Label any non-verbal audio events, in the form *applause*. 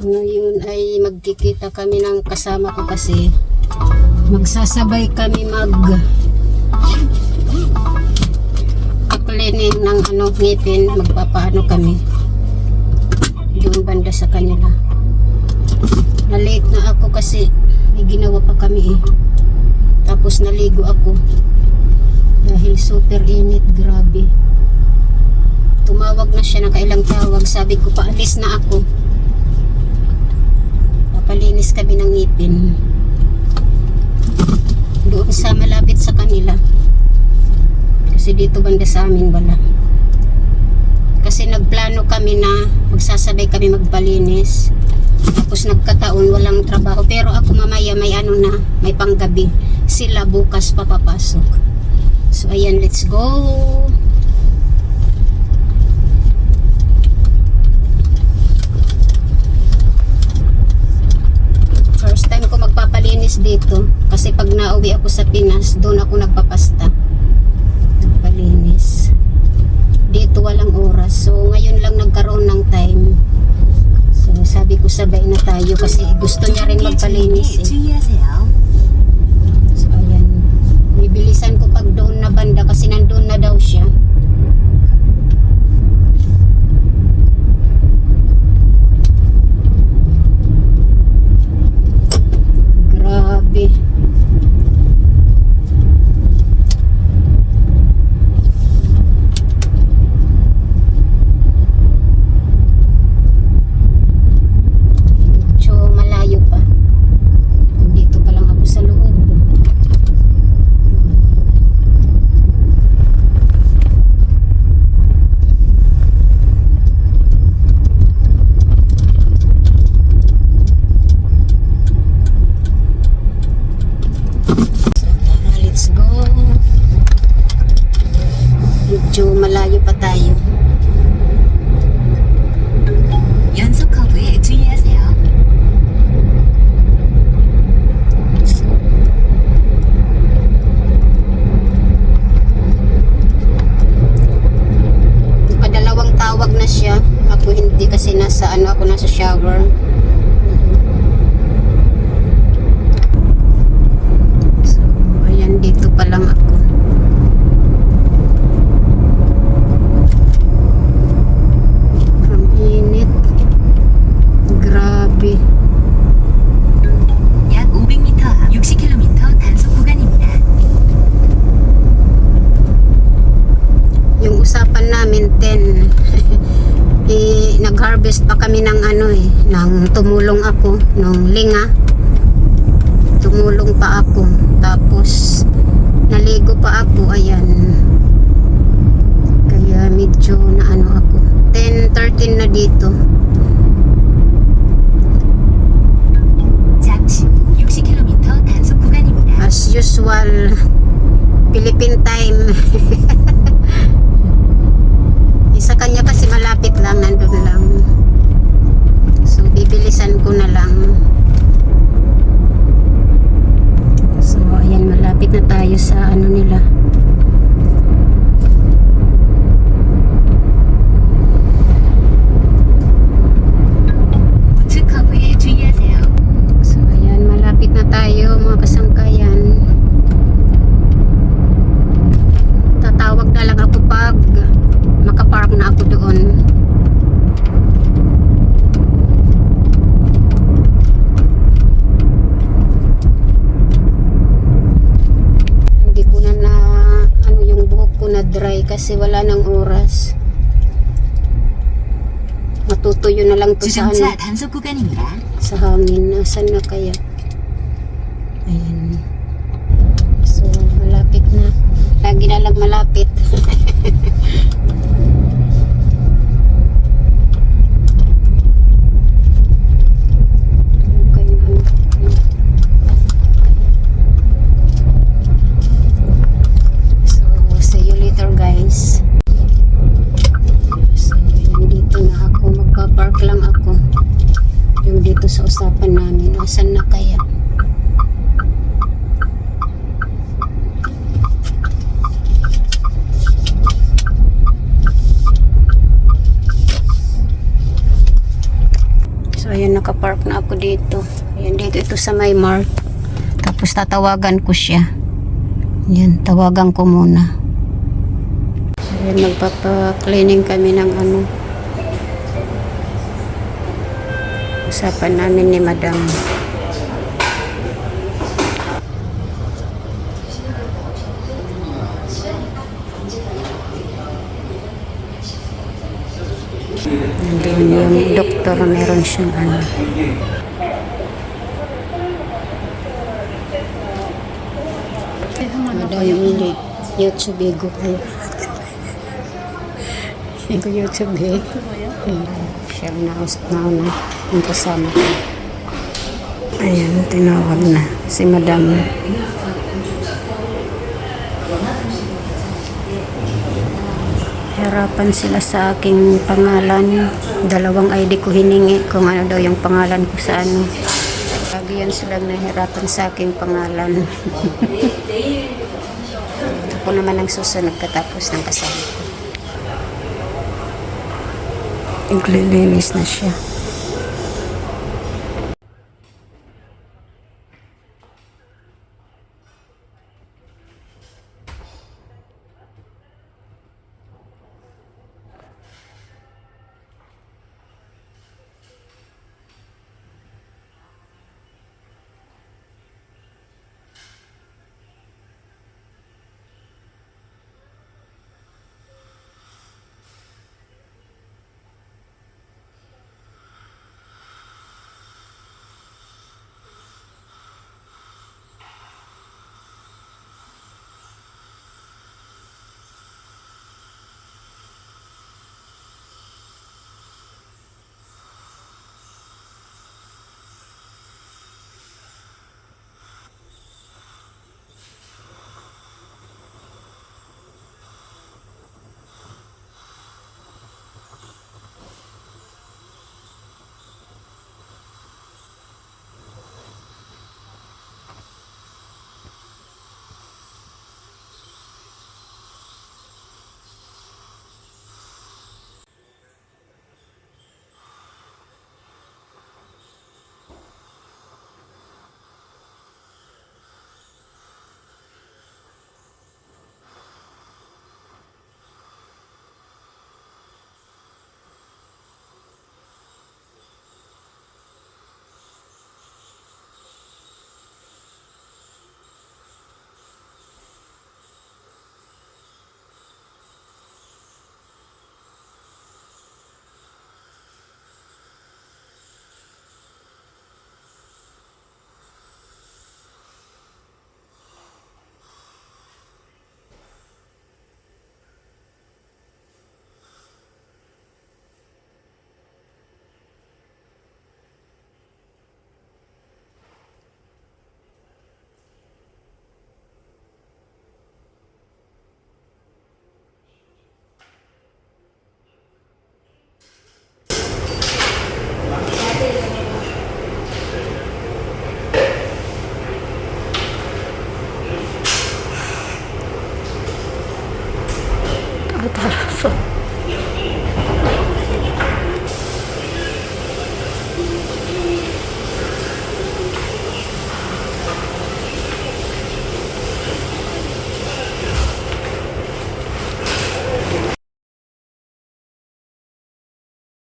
Ngayon ay magkikita kami ng kasama ko kasi magsasabay kami mag cleaning ng ano ngipin magpapaano kami doon banda sa kanila. Na late na ako kasi may ginawa pa kami eh. Tapos naligo ako dahil super init grabe tumawag na siya ng kailang tawag. Sabi ko paalis na ako. Papalinis kami ng ngipin. Doon sa malapit sa kanila. Kasi dito banda sa amin wala. Kasi nagplano kami na magsasabay kami magpalinis. Tapos nagkataon walang trabaho. Pero ako mamaya may ano na may panggabi. Sila bukas papapasok. So ayan let's go first time ko magpapalinis dito. Kasi pag nauwi ako sa Pinas doon ako nagpapasta. Nagpalinis. Dito walang oras. So ngayon lang nagkaroon ng time. So sabi ko sabay na tayo kasi gusto niya rin magpalinis eh. so ayan. Bibilisan ko pag doon na banda kasi nandoon na daw siya. medyo malayo pa tayo. Nakadalawang tawag na siya. Ako hindi kasi nasa ano ako nasa shower. So, ayan dito pa lang ako. kami ng ano eh, nang tumulong ako nung linga. Tumulong pa ako. Tapos naligo pa ako, ayan. Kaya medyo na ano ako. 10:13 na dito. As usual, Philippine time. *laughs* Isa kanya kasi malapit lang, nandun lang. So, bibilisan ko na lang. So, ayan, malapit na tayo sa ano nila. dry kasi wala nang oras. Matutuyo na lang to sa ano, hangin. Sa hangin. Nasaan na kaya? Ayan. So, malapit na. Lagi na lang malapit. nakapark lang ako. Yung dito sa usapan namin. Asan na kaya? So ayun nakapark na ako dito. Ayun dito ito sa may mark. Tapos tatawagan ko siya. Yan tawagan ko muna. So ayun magpapa cleaning kami ng ano. Usapan namin ni Madam. Nandun yung doktor, meron siyang ano. Madam Mili, YouTube ego kayo. Ego YouTube eh. Siya ang nausap na una. Ang kasama ko. Ayan, tinawag na si Madam. Harapan sila sa aking pangalan. Dalawang ID ko hiningi kung ano daw yung pangalan ko sa ano. Lagi yan silang nahirapan sa aking pangalan. *laughs* Ako naman ang susunod katapos ng kasama ko. Naglilinis na siya.